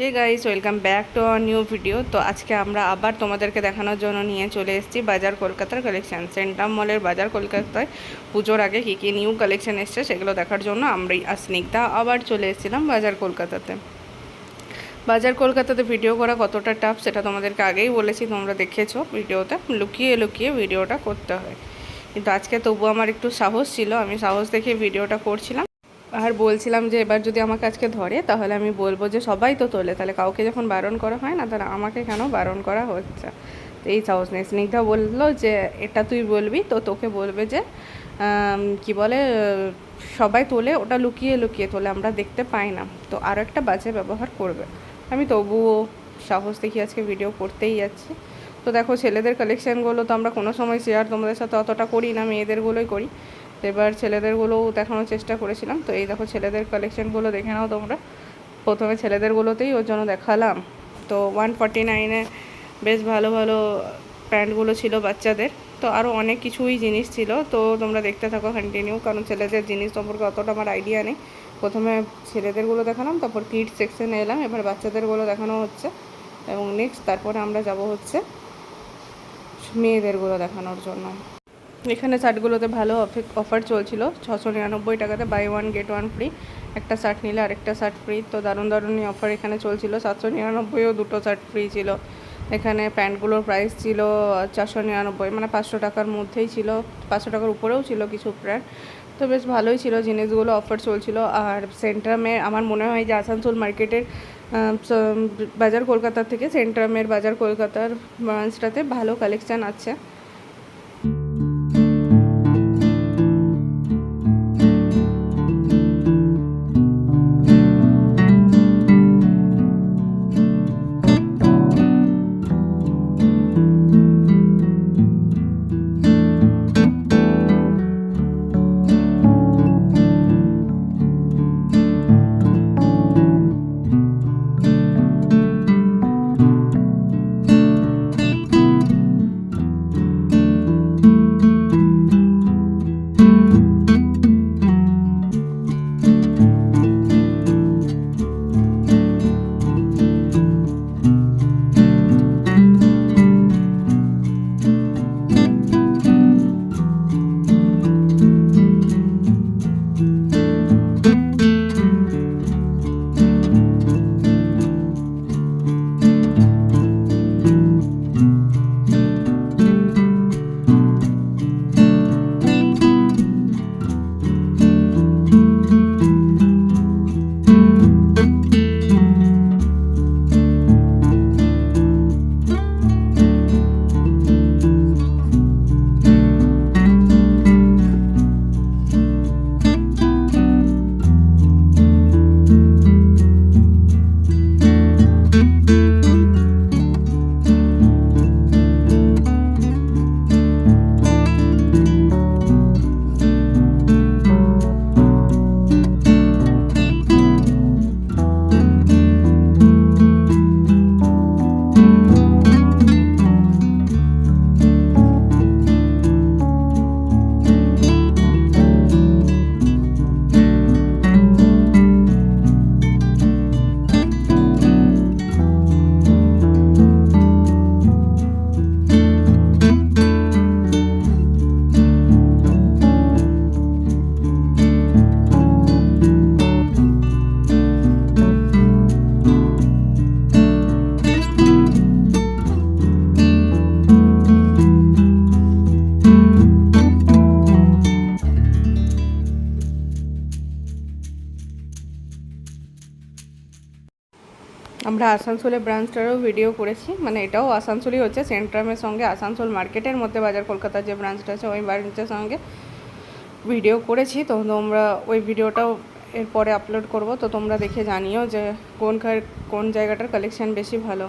Hey guys, welcome back to our new video. তো আজকে আমরা আবার তোমাদেরকে দেখানোর জন্য নিয়ে চলে এসেছি বাজার কলকাতার কালেকশান সেন্ট্রাম মলের বাজার কলকাতায়। পুজোর আগে কী কী নিউ কালেকশন এসছে সেগুলো দেখার জন্য আমরাই স্নিগ্ধা আবার চলে এসেছিলাম বাজার কলকাতাতে। বাজার কলকাতাতে ভিডিও করা কতটা টাফ সেটা তোমাদেরকে আগেই বলেছি, তোমরা দেখেছ ভিডিওতে। লুকিয়ে লুকিয়ে ভিডিওটা করতে হয়। কিন্তু আজকে তবু আমার একটু সাহস ছিল, আমি সাহস দেখে ভিডিওটা করছিলাম। আর বলছিলাম যে এবার যদি আমাকে আজকে ধরে, তাহলে আমি বলব যে সবাই তো তোলে, তাহলে কাউকে যখন বারণ করা হয় না, তাহলে আমাকে কেন বারণ করা হচ্ছে? তো এই সাহস নেই। স্নিগ্ধা বলল যে, এটা তুই বলবি? তো তোকে বলবে যে কি বলে, সবাই তোলে, ওটা লুকিয়ে লুকিয়ে তোলে, আমরা দেখতে পাই না। তো আরও একটা বাজে ব্যবহার করবে। আমি তবুও সাহস দেখি আজকে ভিডিও করতেই যাচ্ছি। তো দেখো, ছেলেদের কালেকশানগুলো তো আমরা কোনো সময় শেয়ার তোমাদের সাথে অতটা করি না মেয়েদেরগুলোই করি। এবার ছেলেদেরগুলোও দেখানোর চেষ্টা করেছিলাম। তো এই দেখো ছেলেদের কালেকশানগুলো দেখে নাও তোমরা। প্রথমে ছেলেদেরগুলোতেই ওর জন্য দেখালাম। তো ওয়ান ফর্টি নাইনে বেশ ভালো ভালো প্যান্টগুলো ছিল বাচ্চাদের। তো আরও অনেক কিছুই জিনিস ছিল। তো তোমরা দেখতে থাকো কন্টিনিউ কারণ ছেলেদের জিনিস সম্পর্কে অতটা আমার আইডিয়া নেই। প্রথমে ছেলেদেরগুলো দেখালাম, তারপর কিড সেকশনে এলাম। এবার বাচ্চাদেরগুলো দেখানো হচ্ছে। এবং নেক্সট তারপরে আমরা যাব হচ্ছে মেয়েদেরগুলো দেখানোর জন্য। এখানে শার্টগুলোতে ভালো অফার চলছিল। ছশো নিরানব্বই টাকাতে buy one get one free একটা শার্ট নিলে আরেকটা শার্ট ফ্রি তো দারুণ দারুণই অফার এখানে চলছিল। সাতশো নিরানব্বইও দুটো শার্ট ফ্রি ছিল। এখানে প্যান্টগুলোর প্রাইস ছিল চারশো নিরানব্বই। মানে পাঁচশো টাকার মধ্যেই ছিল। পাঁচশো টাকার উপরেও ছিল কিছু প্যান্ট তো বেশ ভালোই ছিল জিনিসগুলো অফার চলছিল। আর সেন্ট্রামে আমার মনে হয় যে আসানসোল মার্কেটের বাজার কলকাতা থেকে সেন্ট্রামের বাজার কলকাতার ব্রাঞ্চটাতে ভালো কালেকশান আছে। আমরা আসানসোলে ব্রাঞ্চটারও ভিডিও করেছি মানে এটাও আসানসোলই হচ্ছে সেন্ট্রামের সঙ্গে আসানসোল মার্কেটের মধ্যে বাজার, কলকাতার যে ব্রাঞ্চটা আছে, ওই ব্রাঞ্চের সঙ্গে ভিডিও করেছি। তো তোমরা ওই ভিডিওটাও এরপরে আপলোড করব। তো তোমরা দেখে জানিও যে কোন কোন জায়গাটার কালেকশান বেশি ভালো।